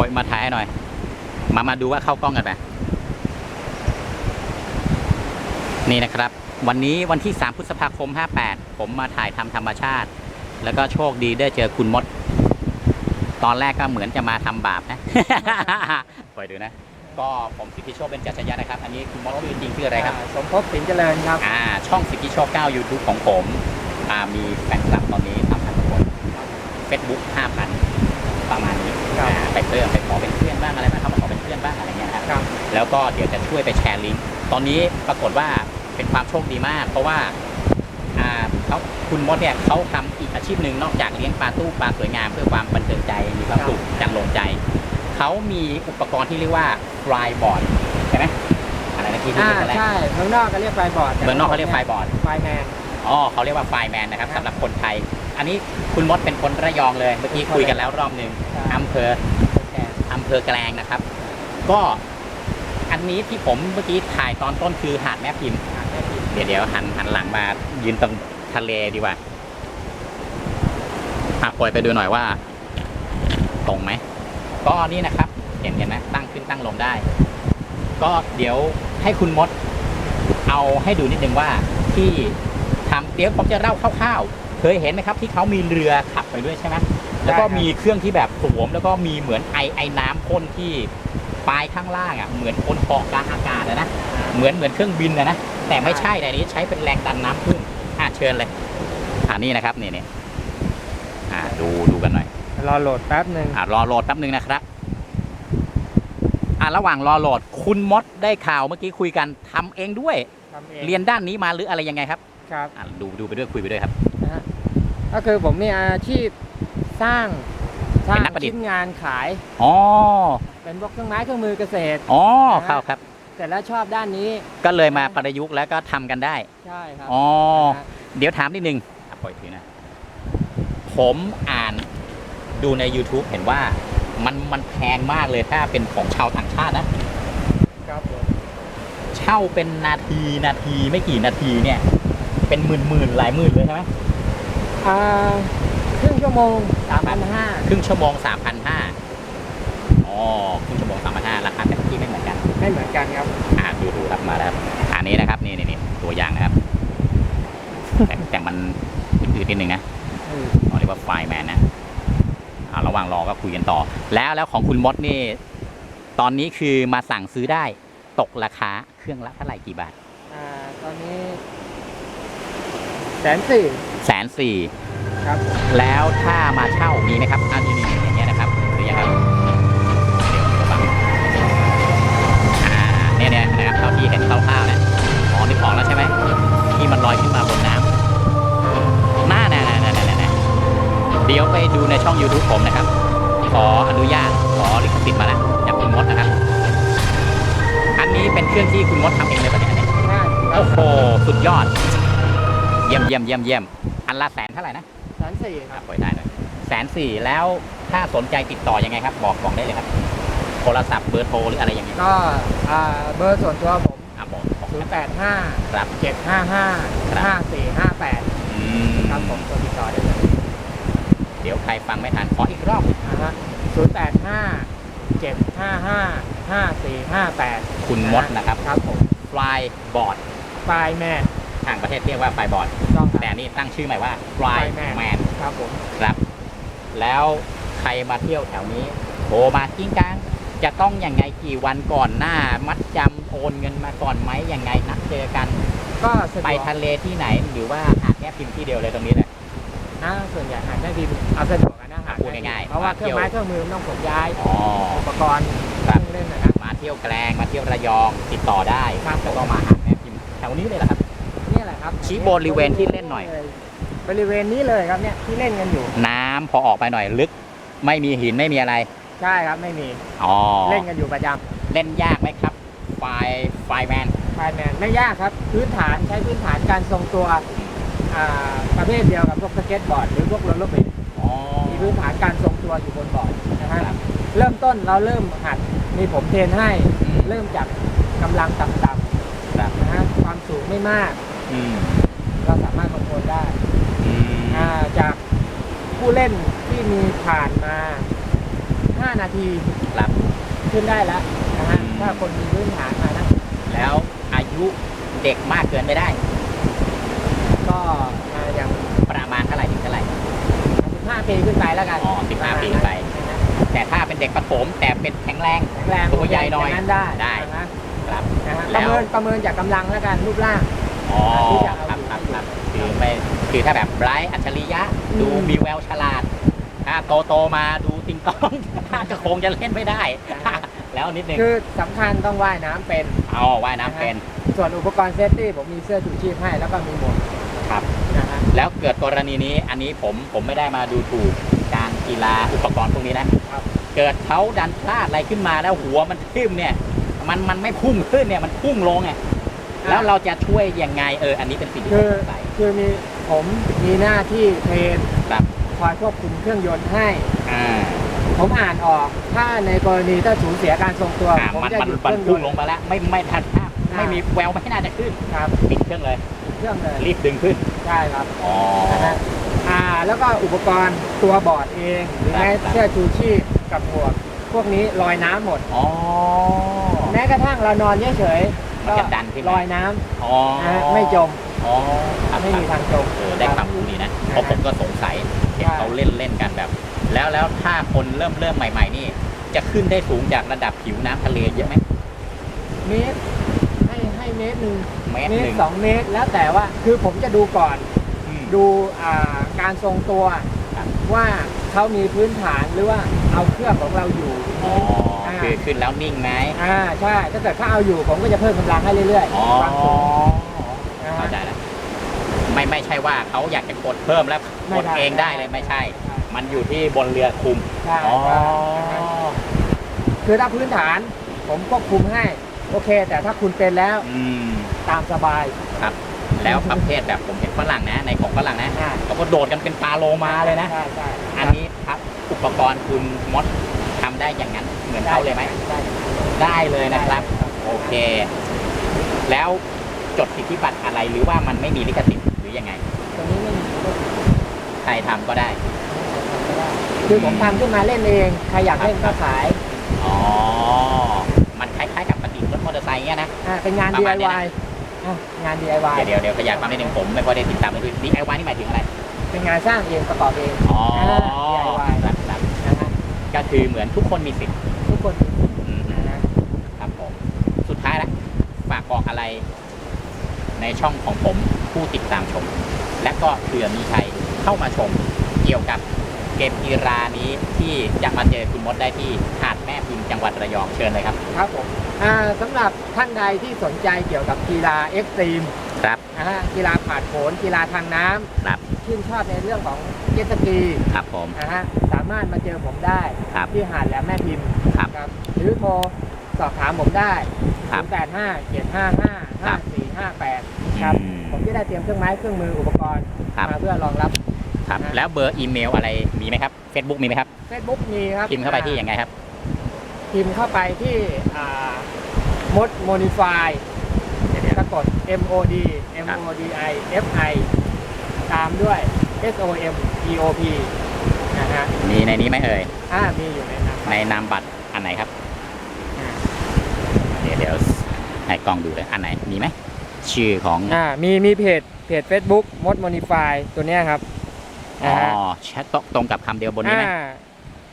ปล่อยมาถ่ายให้หน่อย มามาดูว่าเข้ากล้องกันไหมนี่นะครับ วันนี้วันที่ 3 พฤษภาคม 58 ผมมาถ่ายทำธรรมชาติ แล้วก็โชคดีได้เจอคุณมด ตอนแรกก็เหมือนจะมาทำบาปนะปล่อยดูนะ ก็ผมสิทธิโชคเป็นจักรยานนะครับ อันนี้คุณมดชื่อจริงชื่ออะไรครับาสมภพสินเจริญครับ อ่า ช่องสิทธิโชค9 YouTube ของผม อ่า มีแฟนคลับตอนนี้3,000คน Facebook 5,000 ประมาณนี้ครับ อ่าไปเพิ่มไปขอเป็นเพื่อนบ้างอะไรบ้างเขามาขอเป็นเพื่อนบ้างอะไรเงี้ยครับ ครับ แล้วก็เดี๋ยวจะช่วยไปแชร์ลิงก์ ตอนนี้ปรากฏว่าเป็นความโชคดีมาก เพราะว่าอ่าเขาคุณมดเนี่ยเขาทำอีกอาชีพหนึ่งนอกจากเลี้ยงปลาตู้ปลาสวยงามเพื่อความบันเทิงใจมีความสุขจังลงใจ เขามีอุปกรณ์ที่เรียกว่า fly board ใช่ไหมอะไรนะที่ที่อ่าเรียกอะไรใช่เมืองนอกก็เรียกไฟบอร์ดเมืองนอกเขาเรียก fly board ไฟแมน อ๋อเขาเรียกว่าไฟแมนนะครับครับ สำหรับคนไทย อันนี้คุณมดเป็นคนระยองเลย เมื่อกี้คุยกันแล้วรอบหนึ่งใช่อำเภออำเภอแกลงนะครับ ก็อันนี้ที่ผมเมื่อกี้ถ่ายตอนต้นคือหาดแม่พิมพ์อ่าแม่พิมพ์เดี๋ยวเดี๋ยวหันหันหลังมายืนตรงทะเลดีกว่าอะปล่อยไปดูหน่อยว่า ตรงไหมก็นี่นะครับ เห็นเห็นไหมตั้งขึ้นตั้งลงได้ ก็เดี๋ยวให้คุณมด เอาให้ดูนิดนึงว่าที่ทำเดี๋ยวผมจะเล่าคร่าวๆ เคยเห็นไหมครับที่เขามีเรือขับไปด้วยใช่ไหมแล้วก็มีเครื่องที่แบบสวมแล้วก็มีเหมือนไอไอน้ำพ่นที่ปลายข้างล่างอะเหมือนคนเกาะกลางอากาศอะนะเหมือนเหมือนเครื่องบินนะนะแต่ไม่ใช่แต่อันนี้ใช้เป็นแรงดันน้ำขึ้นอะเชิญเลยอ่านี่นะครับนี่นี่อ่าดูดูกันหน่อยรอโหลดแป๊บหนึ่งอ่ารอโหลดแป๊บนึงนะครับอ่าระหว่างรอโหลดคุณมดได้ข่าวเมื่อกี้คุยกันทำเองด้วยทำเองเรียนด้านนี้มาหรืออะไรยังไงครับครับอ่าดูดูไปด้วยคุยไปด้วยครับนะฮะ ก็คือผมมีอาชีพสร้างสร้าเป็งนนักประดิษฐ์ ชิ้นงานขาย อ๋อเป็นพวกเครื่องไม้เครื่องมือเกษตร อ๋อนะฮะครับครับ แต่แล้วชอบด้านนี้ ก็เลยมาประยุกต์แล้วก็ทำกันได้ ใช่ครับอ๋อ นะฮะเดี๋ยวถามนิดนึงอะปล่อยทีนะผมอ่านดูใน YouTube เห็นว่ามันมันแพงมากเลยถ้าเป็นของชาวต่างชาตินะ ครับผมเช่าเป็นนาทีนาทีไม่กี่นาทีเนี่ย เป็นหมื่นหมื่นหลายหมื่นเลยใช่ไหม อ่าครึ่งชั่วโมงสามพันห้าครึ่งชั่วโมง3 5 0 0อ๋อครึ่งชั่วโมง3 5 0 0ราคาแต่ละที่ไม่เหมือนกัน ไม่เหมือนกันครับ อ่าดูดูครับมาแล้วครับอันนี้นะครับ นี่นี่นี่ตัวอย่างนะครับ แต่แต่มันอืดๆนิดนึงนะอืมเขาเรียกว่าไฟแมนนะอ่าระหว่างรอก็คุยกันต่อ แล้วแล้วของคุณมดนี่ ตอนนี้คือมาสั่งซื้อได้ ตกราคาเครื่องละเท่าไหร่กี่บาท อ่า ตอนนี้ แสนสี่แสนสี่ครับแล้วถ้ามาเช่ามีไหมครับอันนี้นี่อย่างเงี้ยนะครับหรือยังครับเดี๋ยวฟังอ่าเนี่ยเนี่ยนะครับเท่าที่เห็นคร่าวๆนะอ๋อนี่ออกแล้วใช่ไหมที่มันลอยขึ้นมาบนน้ำน่าน่าน่าน่าน่าน่าเดี๋ยวไปดูในช่อง YouTube ผมนะครับ ขออนุญาตขอลิขสิทธิ์มาแล้วจากคุณมดนะครับ อันนี้เป็นเครื่องที่คุณมดทำเองเลยปะเนี่ยอันนี้ห้าโอ้โหสุดยอด เยี่ยมเยี่ยมเยี่ยมเยี่ยมอันละแสนเท่าไหร่นะแสนสี่คอะรับปล่อยได้หน่อยแสนสี่แล้วถ้าสนใจติดต่อยังไงครับ บอกบอกได้เลยครับ โทรศัพท์เบอร์โทรหรืออะไรอย่างเงี้ยก็อ่าเบอร์ส่วนตัวผมอะบอกบอก0ครับ8 5ครับ7 5 5 5 4 5 8อืมครับผมตัวติดต่อได้เลยเดี๋ยวใครฟังไม่ทันขออีกรอบนะฮะ0 8 5 7 5 5 5 4 5 8คุณมดนะครับ ครับผม Fly Board ไฟแมน ทางประเทศเรียกว่า Fly Board ต้องคแต่รับอันนี่ตั้งชื่อใหม่ว่า Fly Flyman Man ครับผม ครับ แล้วใครมาเที่ยวแถวนี้โทรมากิ้งกลางจะต้องยังไงกี่วันก่อนหน้า มัดจำโอนเงินมาก่อนไหมยังไงนัดเจอกัน ก็สะดไปวกทะเลที่ไหนหรือว่าหาดแม่พิมพ์ที่เดียวเลยตรงนี้เลยอ่าส่วนใหญ่หาดได้ดีเอาสะดวกกันนะหาดพูดง่ายๆเพราะว่ามาเคเที่รื่อยวงไม้เครื่องมือมันต้องขนย้ายอ๋อ อุปกรณ์ครับเครื่องเล่นนะนะมาเที่ยวแกลงมาเที่ยวระยองติดต่อได้ครับแล้วก็มาหาดแม่พิมพ์แถวนี้เลยเหรอครับนี่แหละ ครับชี้บริเวณที่เล่นหน่อย บริเวณนี้เลยครับเนี่ยที่เล่นกันอยู่ น้ำพอออกไปหน่อยลึก ไม่มีหินไม่มีอะไรใช่ครับไม่มีอ๋อเล่นกันอยู่ประจเล่นยากไหมครับไฟไฟแมนำไฟแมนไม่ยากครับ พื้นฐานใช้พื้นฐานการทรงตัวอ่าประเภทเดียวกับพวกสเก็ตบอร์ดหรือพวกรถรถเมล์อ๋อ มีพื้นฐานการทรงตัวอยู่บนบอร์ดนะฮะครับ เริ่มต้นเราเริ่มหัดมีผมเทรนให้อืมเริ่มจากกำลังต่ำครับๆนะฮะความสูงไม่มาก อืมเราสามารถคอนโทรลได้อืมอ่าจากผู้เล่นที่มีผ่านมา15นาทีครับ ขึ้นได้แล้วนะฮะอืม ถ้าคนมีพื้นฐานมานะ แล้วอายุเด็กมากเกินไม่ได้ ก็อ่าอย่างประมาณเท่าไหร่ถึงเท่าไหร่ 15ปีขึ้นไปแล้วกันอ๋อ15ปีขึ้นไป นะฮะแต่ถ้าเป็นเด็กประถมแต่เป็นแข็งแรง แข็งแรงตัวใหญ่หน่อยางนั้นได้ได้ นะฮะครับนะฮะแล้ประว เมินประเมินจากกำลังแล้วกันรูปร่าง อ๋อที่จะเอาครับอยู่ครับครับคือไม่คือถ้าแบบไบรท์อัจฉริยะอืมดูมีแววฉลาด ถ้าโตโตๆมาดูติงตองก็คงจะเล่นไม่ได้ แล้วนิดนึงคือสำคัญต้องว่ายน้ำเป็น เอาว่ายน้ำเป็น ส่วนอุปกรณ์เซฟตี้ผมมีเสื้อชูชีพให้ แล้วก็มีหมวกครับ นะฮะแล้วเกิดกรณีนี้อันนี้ผมผมไม่ได้มาดูถูกการกีฬาอุปกรณ์พวกนี้นะครับเกิดเขาดันพลาดอะไรขึ้นมาแล้วหัวมันทิ่มเนี่ย มันมันไม่พุ่งขึ้นเนี่ยมันพุ่งลงไง แล้วเราจะช่วยยังไงเอออันนี้เป็นสิ่งที่ผคืมอสงสัยคือมีผมมีหน้าที่เทรนครับคอยควบคุมเครื่องยนต์ให้ อ่าผมอ่านออก ถ้าในกรณีถ้าสูญเสียการทรงตัว อ่าผมมันจะมันหยุดเคมันรื่องยพุ่งนต์ลงไปแล้ว ไม่ไม่ทันภาพอ่า ไม่มีแววไม่น่าจะขึ้นครับปิดเครื่องเลยเครื่องเลยรีบดึงขึ้นใช่ครับอ๋อ นะฮะอ่าแล้วก็อุปกรณ์ตัวบอร์ดเองหรือแม้ครับ เสื้อชูชีพกับหมวกพวกนี้ลอยน้ำหมด อ๋อ แม้กระทั่งเรานอนเฉยๆ มันก็จะดันขึ้นลอยน้ำอ๋อนะฮะไม่จมอ๋อครับไม่มีครับทางจม เออได้ความรู้ดีนะเพราะผมก็สงสัยเห็นใช่เขาเล่นเล่นกันแบบ แล้วแล้วถ้าคนเริ่มเริ่มใหม่ ๆ นี่ จะขึ้นได้สูงจากระดับผิวน้ำทะเลเยอะไหมเมตรให้ให้เมตรหนึ่งเมตรเมหตรนึ่งสองเมตรแล้วแต่ว่าคือผมจะดูก่อน อืม ดูอ่าการทรงตัว ครับ ว่าเขามีพื้นฐานหรือว่าเอาเครื่องของเราอยู่ อ๋ออ่า คือขึ้นแล้วนิ่งไหมอ่าใช่ถ้าเกิดเขาเอาอยู่ผมก็จะเพิ่มกำลังให้เรื่อยอ๋อๆความสูงนะเข้าฮะใจแล้วไม่ไม่ใช่ว่าเขาอยากจะกดเพิ่มแล้วไม่กดได้ เองได้เลยไม่ใช่ มันอยู่ที่บนเรือคุมใช่อ๋อ ใช่คือถ้าพื้นฐานผมควบคุมให้ โอเค แต่ถ้าคุณเป็นแล้วอืม ตามสบายแล้วประเภทแบบผมเห็นฝรั่งนะ ในของฝรั่งนะอ่าเขาก็โดดกันเป็นปลาโลมาเลยนะ ใช่ใช่อันนี้ครับอุปกรณ์คุณมดทำได้อย่างนั้น เหมือนเขาเลยไหมได้ได้เลยนะครับได้โอเค แล้วจดสิทธิบัตรอะไรหรือว่ามันไม่มีลิขสิทธิ์หรือยังไง ตรงนี้ไม่มีไม่ใครทำก็ได้ได้ คือผมทำขึ้นมาเล่นเอง ใครอยากเล่นก็ขายอ๋อ มันคล้ายๆกับประดิษฐ์รถมอเตอร์ไซค์เงี้ยนะ อ่าเป็นงาน ประมาณเนี้ย DIY อะงาน DIY เดี๋ยวเดี๋ยวเดี๋ยวขยายความนิดนึงผมไม่ค่อยได้ติดตามเลย DIY นี่หมายถึงอะไร เป็นงานสร้างเองประกอบเอง อ๋อ DIY ครับครับนะฮะก็คือเหมือนทุกคนมีสิทธิ์ทุ กคนอืมนะฮะครับผม สุดท้ายแล้วฝากบอกอะไร ในช่องของผมผู้ติดตามชม และก็เผื่อมีใครเข้ามาชมเกี่ยวกับเกมกีฬานี้ที่จะมาเจอคุณมดได้ที่หาดแม่พิมพ์จังหวัดระยองเชิญเลยครับ ครับผมอ่าสำหรับท่านใดที่สนใจเกี่ยวกับกีฬาเอ็กซ์ตรีมครับ นะฮะกีฬาผาดโผนกีฬาทางน้ำครับ ชื่นชอบในเรื่องของเจ็ตสกีครับผม นะฮะสามารถมาเจอผมได้ครับที่หาดแหลมแม่พิมพ์ครับครับหรือโทรสอบถามผมได้ครับ0 8 5 7 5 5 5 4 5 8ครับ อืมผมจะได้เตรียมเครื่องไม้เครื่องมืออุปกรณ์ครับ มาเพื่อรองรับ ครับ นะ แล้วเบอร์อีเมลอะไรมีไหมครับ Facebook มีไหมครับ Facebook มีครับพิมพ์เข้าไปที่ยังไงครับ พิมพ์เข้าไปที่มดโมนิฟายสะกด M O D M O D I F I ตามด้วย S O M E O P นะฮะมีในนี้ไหมเอ่ยอ่ามีอยู่ในนั้นในนามบัตรอันไหนครับ อ่าเดี๋ยวเดี๋ยวให้กล้องดูเลยอันไหนมีไหมชื่อของอ่ามีมีเพจเพจ Facebook มดโมนิฟายตัวเนี้ยครับอ๋อนะฮะแชทตรงกับคำเดียวบนนี้ไหมอ่า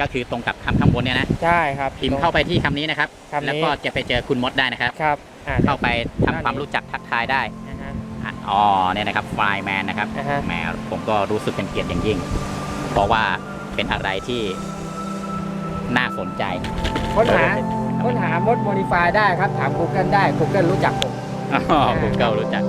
ก็คือตรงกับคำข้างบนเนี่ยนะใช่ครับพิมพ์เข้าไปที่คำนี้นะครับ คำนี้แล้วก็จะไปเจอคุณมดได้นะครับ ครับอ่า เข้าไปทำความรู้จักทักทายได้นะฮะ อะอ๋อเนี่ยนะครับไฟล์แมนนะครับอ่าฮะ แหมผมก็รู้สึกเป็นเกียรติอย่างยิ่ง เพราะว่าเป็นอะไรที่น่าสนใจค้นหาค้นหามดโมนิฟายได้ครับ ถาม Google ได้ Google รู้จักผมอ๋อ Google รู้จัก